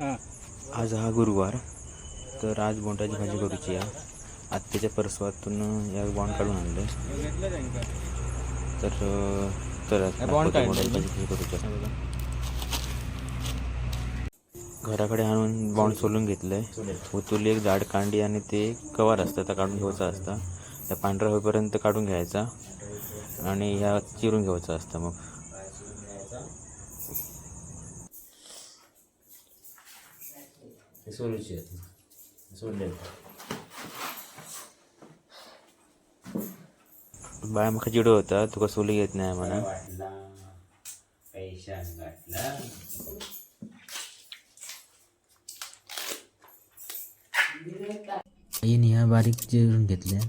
आज हा गुरुवार. तर आज बोंडाची भाजी करूची आहे. आत्याच्या परसवातून या बॉन्ड काढून आणलं तर तर बोंडाची भाजी करूची. घराकडे आणून बॉन्ड सोलून घेतलंय. उतुली एक जाड कांडी आणि ते कवर असतं त्या काढून घ्यायचं असतं. त्या पांढरा होईपर्यंत काढून घ्यायचा. आणि ह्या चिरून घ्यायचं असतं मग. सोलूची सोडले बाया मका चिडो होता तुका सोली येत नाही म्हणा गाठला आईने ह्या बारीक चिरून घेतल्या.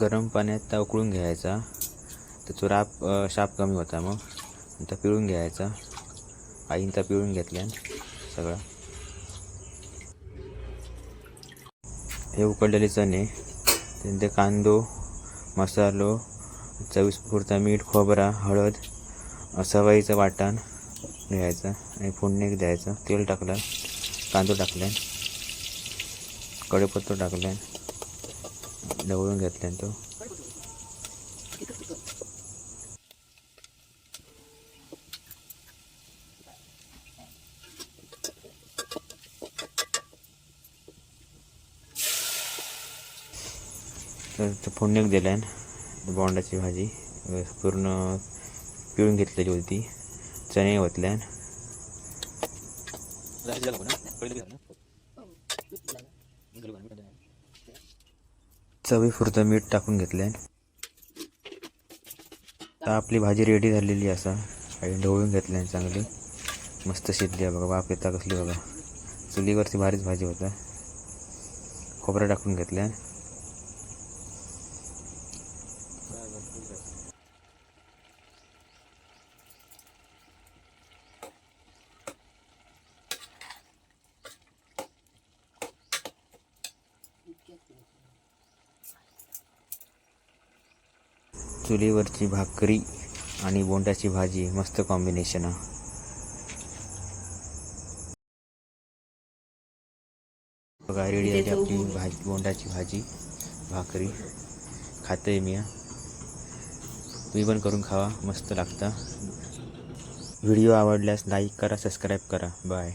गरम पाण्यात त्या उकळून घ्यायचा. त्याचा राप शाप कमी होता मग. आणि त्या पिळून घ्यायचा. आईंचा पिळून घेतल्या सगळं. हे उकडलेले चणे त्यानंतर कांदो मसालो चवीस पुरता मीठ खोबरा हळद सवाईचं वाटण घ्यायचं आणि फोडणी द्यायचं. तेल टाकलं कांदो टाकल्यान कडेपत्तो टाकल्यान ढवळून घेतल्यान तो. तर ते फोडणीक दिल्यान बोंडाची भाजी. पूर्ण पिळून घेतलेली होती. चणे चवी चवीपुरतं मीठ टाकून घेतल्यान आता आपली भाजी रेडी झालेली असा आणि ढवळून घेतल्यान चांगली. मस्त शिजली आहे बघा. वाफ येता कसली बघा. चुलीवरची भारीच भाजी होता. खोबरं टाकून घेतल्यान चुलीवरची भाकरी आणि बोंडाची भाजी मस्त कॉम्बिनेशन आहे बघा रेडी आहे आपली भाजी बोंडाची भाजी भाकरी. खाते मी हा. तुम्ही पण करून खावा मस्त लागतं. व्हिडिओ आवडल्यास लाईक करा सबस्क्राईब करा. बाय